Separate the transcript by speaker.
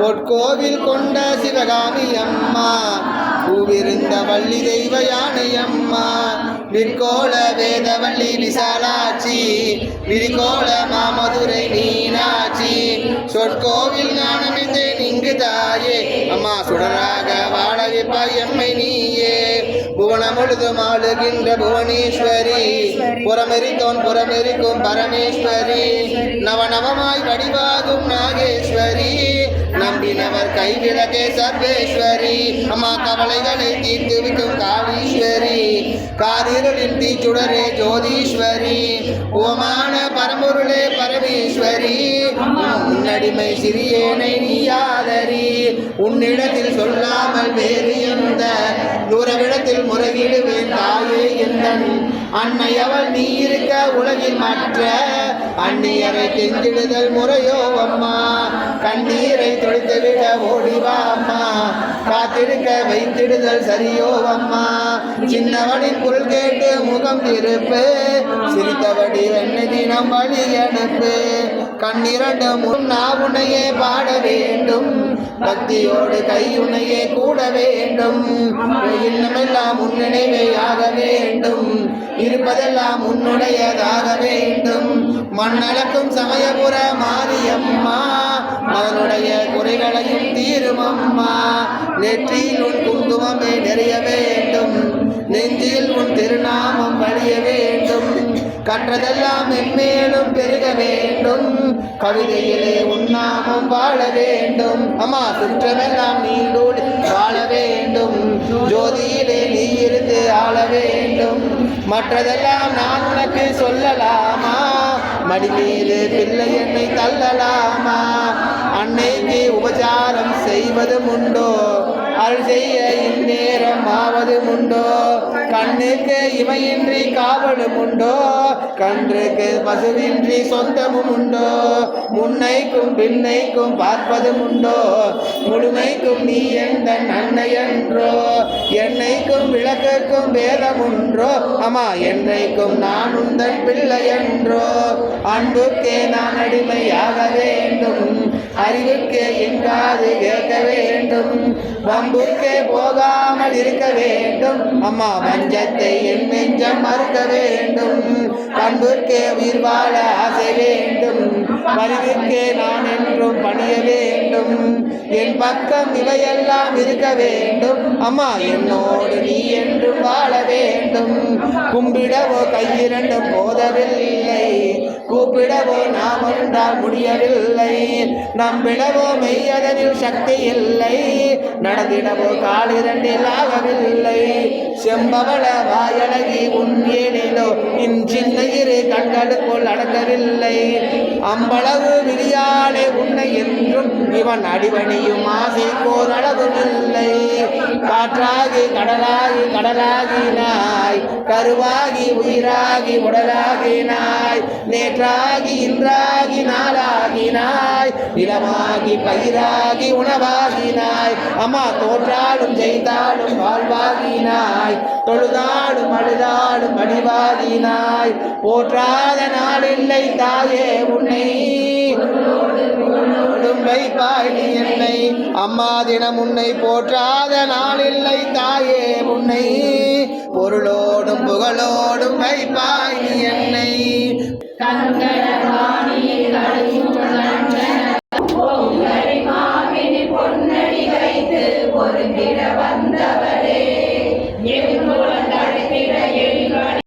Speaker 1: பொற்கோவில் கொண்ட சிவகாமி அம்மா பூவிருந்த வள்ளி தெய்வ யானை அம்மா விற்கோள வேதவள்ளி விசாலாட்சி விரிகோள மாமதுரை மீனாட்சி. சொற்கோவில் ஞானமிந்தேன் இங்கு தாயே அம்மா சுடராக வாழ வைப்பாய் எம்மை நீயே. புவனம் முழுதும் ஆளுகின்ற புவனேஸ்வரி. புறமெரித்தோன் புறமெரிக்கும் பரமேஸ்வரி. நவநவமாய் வடிவாகும் நாகேஸ்வரி. நம்பினவர் கைவிளக்கே சர்வேஸ்வரி. அம்மா கவலைகளை தீர்த்துவிக்கும் காளீஸ்வரி. காரிருளின் தீச்சுடரே ஜோதீஸ்வரி. ஓமான பரம்பொருளே பரமேஸ்வரி. உன்னடிமை சிறியேனை நீயாதரி உன்னிடத்தில் சொல்லாமல் வேறு தூரவிடத்தில் முறையீடு வேண்டாயே எந்தன் அன்னை அவள் நீ இருக்க உலகில் மற்ற அந்நியரை கெஞ்சிடுதல் முறையோ அம்மா. கண்ணீரை தொழுத்து விட ஓடிவா அம்மா. காத்திருக்க வைத்திடுதல் சரியோ அம்மா. சின்னவனின் குரல் கேட்டு முகம் திருப்பு. சிரித்தபடி வெண்ணை தினம் வழி அனுப்பு. கண்ணிரண்டு முன் நாவுனையே பாட வேண்டும். பக்தியோடு கையுனையே கூட வேண்டும். இன்னமெல்லாம் முன்னினைவையாக வேண்டும். இருப்பதெல்லாம் உன்னுடையதாக வேண்டும். மண்ணளக்கும் சமயபுர மாரியம்மா அவனுடைய குறைகளையும் தீருமம்மா. நெற்றியில் உன் குங்குமமே நிறைய வேண்டும். நெஞ்சில் உன் திருநாமம் வழிய வேண்டும். கற்றதெல்லாம் மென்மேலும் பெருக வேண்டும். கவிதையிலே உன்னாமம் வாழ வேண்டும். அம்மா சுற்றமெல்லாம் நீடோடு வாழ வேண்டும். ஜோதியிலே நீ இருந்து ஆள வேண்டும். மற்றதெல்லாம் நான் உனக்கு சொல்லலாமா? மடி பிள்ளை என்னை தள்ளலாமா? அன்னைக்கு உபச்சாரம் செய்வதும் உண்டோ? அருள் செய்ய இந்நேரம் ஆவதும் உண்டோ? கண்ணுக்கு இவையின்றி காவலும் உண்டோ? கன்றுக்கு பசுவின்றி சொந்தமும் உண்டோ? முன்னைக்கும் பின்னைக்கும் பார்ப்பதும் உண்டோ? முழுமைக்கும் நீ எந்த நன்மை என்றோ என்னைக்கும் விளக்குக்கும் வேதம் உண்டோ அம்மா என்னைக்கும் நான் உந்தன் பிள்ளை என்றோ அன்புக்கே நான் அடிமையாகவே அறிவுக்கு எங்காது கேட்க வேண்டும். வம்புக்கே போகாமல் இருக்க வேண்டும். அம்மா வஞ்சத்தை என் நெஞ்சம் மறுக்க வேண்டும். பண்புக்கே உயிர் வாழ ஆசை வேண்டும். பரிவுக்கே நான் என்றும் பணிய வேண்டும். என் பக்கம் இவையெல்லாம் இருக்க வேண்டும். அம்மா என்னோடு நீ என்றும் வாழ வேண்டும். கும்பிடவோ கையிரண்டும் போதவில்லை. கூப்பிடவோ நாம் ஒன்றால் முடியவில்லை. நம்பிடவோ மெய்யதனில் சக்தி இல்லை. நடந்திடவோ காலிரண்டில் ஆகவில்லை. செம்பவள வாயழகி உன் ஏனிலோ இன் சின்ன இரு கண்களுக்குள் அடங்கவில்லை. அம்பளவு விரியாளே உன்னை என்றும் இவன் அடிவணியும் ஆசை போரளவும் இல்லை காற்றாகி கடலாகி கடலாகினாய். கருவாகி உயிராகி உடலாகினாய் நேற்றாகி இன்றாகி நாளாகினாய் நிலமாகி பயிராகி உணவாகினாய் அம்மா தோற்றாலும் ஜெயித்தாலும் வாழ்வாகினாய் தொழுதாடும் அழுதாடும் அடிவாகினாய் போற்றாத நாளில்லை தாயே உன்னை வைப்பாய் நீ என்னை அம்மா தினம் உன்னை போற்றாத நாளில்லை தாயே உன்னை பொருளோடும் புகழோடும் வைப்பாய் என்னை.